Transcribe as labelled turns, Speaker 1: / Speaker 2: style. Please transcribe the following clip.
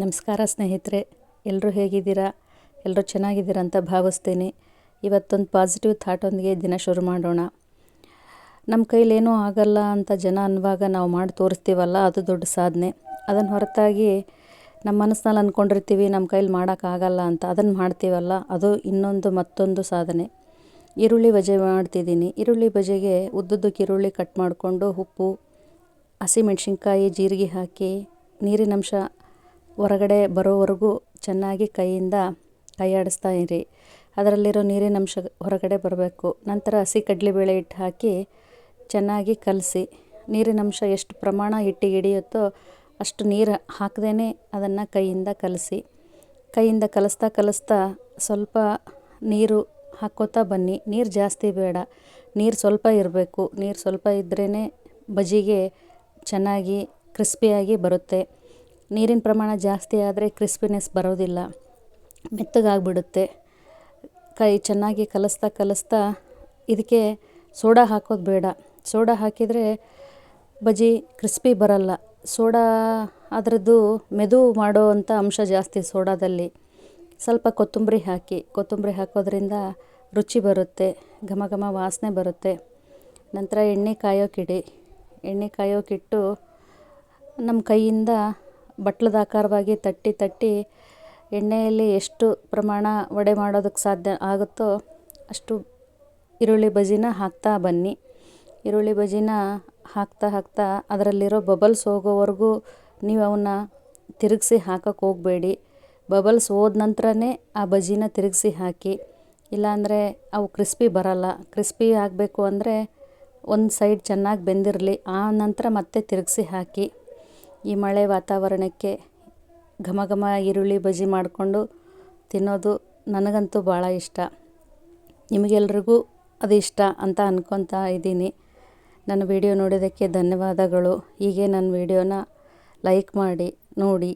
Speaker 1: ನಮಸ್ಕಾರ ಸ್ನೇಹಿತರೆ ಎಲ್ಲರೂ ಹೇಗಿದ್ದೀರಾ? ಎಲ್ಲರೂ ಚೆನ್ನಾಗಿದ್ದೀರಾ ಅಂತ ಭಾವಿಸ್ತೀನಿ. ಇವತ್ತೊಂದು ಪಾಸಿಟಿವ್ ಥಾಟೊಂದಿಗೆ ದಿನ ಶುರು ಮಾಡೋಣ. ನಮ್ಮ ಕೈಲೇನೂ ಆಗಲ್ಲ ಅಂತ ಜನ ಅನ್ನುವಾಗ ನಾವು ಮಾಡಿ ತೋರಿಸ್ತೀವಲ್ಲ, ಅದು ದೊಡ್ಡ ಸಾಧನೆ. ಅದನ್ನು ಹೊರತಾಗಿ ನಮ್ಮ ಮನಸ್ಸಿನಲ್ಲಿ ಅಂದ್ಕೊಂಡಿರ್ತೀವಿ ನಮ್ಮ ಕೈಲಿ ಮಾಡೋಕ್ಕಾಗಲ್ಲ ಅಂತ. ಅದನ್ನು ಮಾಡ್ತೀವಲ್ಲ, ಅದು ಇನ್ನೊಂದು ಮತ್ತೊಂದು ಸಾಧನೆ. ಈರುಳ್ಳಿ ಬಜೆ ಮಾಡ್ತಿದ್ದೀನಿ. ಈರುಳ್ಳಿ ಬಜೆಗೆ ಉದ್ದುದ್ದಕ್ಕೆ ಈರುಳ್ಳಿ ಕಟ್ ಮಾಡಿಕೊಂಡು ಉಪ್ಪು ಹಸಿಮೆಣ್ಸಿನ್ಕಾಯಿ ಜೀರಿಗೆ ಹಾಕಿ ನೀರಿನಂಶ ಹೊರಗಡೆ ಬರೋವರೆಗೂ ಚೆನ್ನಾಗಿ ಕೈಯಿಂದ ಕೈಯಾಡಿಸ್ತಾ ಇರಿ. ಅದರಲ್ಲಿರೋ ನೀರಿನಂಶ ಹೊರಗಡೆ ಬರಬೇಕು. ನಂತರ ಹಸಿ ಕಡಲೆಬೇಳೆ ಹಿಟ್ಟು ಹಾಕಿ ಚೆನ್ನಾಗಿ ಕಲಸಿ. ನೀರಿನಂಶ ಎಷ್ಟು ಪ್ರಮಾಣ ಹಿಟ್ಟಿಗೆ ಹಿಡಿಯುತ್ತೋ ಅಷ್ಟು ನೀರು ಹಾಕದೇ ಅದನ್ನು ಕೈಯಿಂದ ಕಲಸಿ. ಕೈಯಿಂದ ಕಲಿಸ್ತಾ ಕಲಿಸ್ತಾ ಸ್ವಲ್ಪ ನೀರು ಹಾಕ್ಕೋತಾ ಬನ್ನಿ. ನೀರು ಜಾಸ್ತಿ ಬೇಡ. ನೀರು ಸ್ವಲ್ಪ ಇರಬೇಕು. ನೀರು ಸ್ವಲ್ಪ ಇದ್ರೇ ಬಜ್ಜಿಗೆ ಚೆನ್ನಾಗಿ ಕ್ರಿಸ್ಪಿಯಾಗಿ ಬರುತ್ತೆ. ನೀರಿನ ಪ್ರಮಾಣ ಜಾಸ್ತಿ ಆದರೆ ಕ್ರಿಸ್ಪಿನೆಸ್ ಬರೋದಿಲ್ಲ. ಮೆತ್ತಗಾಗ್ಬಿಡುತ್ತೆ. ಕೈ ಚೆನ್ನಾಗಿ ಕಲಿಸ್ತಾ ಕಲಿಸ್ತಾ ಇದಕ್ಕೆ ಸೋಡಾ ಹಾಕೋದು ಬೇಡ. ಸೋಡಾ ಹಾಕಿದರೆ ಬಜ್ಜಿ ಕ್ರಿಸ್ಪಿ ಬರಲ್ಲ. ಸೋಡಾ ಅದರದ್ದು ಮೆದು ಮಾಡೋ ಅಂಥ ಅಂಶ ಜಾಸ್ತಿ ಸೋಡಾದಲ್ಲಿ. ಸ್ವಲ್ಪ ಕೊತ್ತಂಬರಿ ಹಾಕಿ. ಕೊತ್ತಂಬರಿ ಹಾಕೋದ್ರಿಂದ ರುಚಿ ಬರುತ್ತೆ. ಘಮ ಘಮ ವಾಸನೆ ಬರುತ್ತೆ. ನಂತರ ಎಣ್ಣೆ ಕಾಯೋಕಿಡಿ. ಎಣ್ಣೆ ಕಾಯೋಕಿಟ್ಟು ನಮ್ಮ ಕೈಯಿಂದ ಬಟ್ಲದ ಆಕಾರವಾಗಿ ತಟ್ಟಿ ತಟ್ಟಿ ಎಣ್ಣೆಯಲ್ಲಿ ಎಷ್ಟು ಪ್ರಮಾಣ ವಡೆ ಮಾಡೋದಕ್ಕೆ ಸಾಧ್ಯ ಆಗುತ್ತೋ ಅಷ್ಟು ಈರುಳ್ಳಿ ಬಜ್ಜಿನ ಹಾಕ್ತಾ ಬನ್ನಿ. ಈರುಳ್ಳಿ ಬಜ್ಜಿನ ಹಾಕ್ತಾ ಹಾಕ್ತಾ ಅದರಲ್ಲಿರೋ ಬಬಲ್ಸ್ ಹೋಗೋವರೆಗೂ ನೀವು ಅವನ್ನ ತಿರುಗಿಸಿ ಹಾಕೋಕ್ಕೆ ಹೋಗಬೇಡಿ. ಬಬಲ್ಸ್ ಹೋದ ನಂತರನೇ ಆ ಬಜಿನ ತಿರುಗಿಸಿ ಹಾಕಿ. ಇಲ್ಲಾಂದರೆ ಅವು ಕ್ರಿಸ್ಪಿ ಬರಲ್ಲ. ಕ್ರಿಸ್ಪಿ ಆಗಬೇಕು ಅಂದರೆ ಒಂದು ಸೈಡ್ ಚೆನ್ನಾಗಿ ಬೆಂದಿರಲಿ. ಆ ನಂತರ ಮತ್ತೆ ತಿರುಗಿಸಿ ಹಾಕಿ. ಈ ಮಳೆ ವಾತಾವರಣಕ್ಕೆ ಘಮ ಘಮ ಈರುಳ್ಳಿ ಬಜ್ಜಿ ಮಾಡಿಕೊಂಡು ತಿನ್ನೋದು ನನಗಂತೂ ಭಾಳ ಇಷ್ಟ. ನಿಮಗೆಲ್ರಿಗೂ ಅದು ಇಷ್ಟ ಅಂತ ಅಂದ್ಕೊತಾ ಇದ್ದೀನಿ. ನನ್ನ ವಿಡಿಯೋ ನೋಡಿದ್ದಕ್ಕೆ ಧನ್ಯವಾದಗಳು. ಹೀಗೆ ನನ್ನ ವಿಡಿಯೋನ ಲೈಕ್ ಮಾಡಿ, ನೋಡಿ.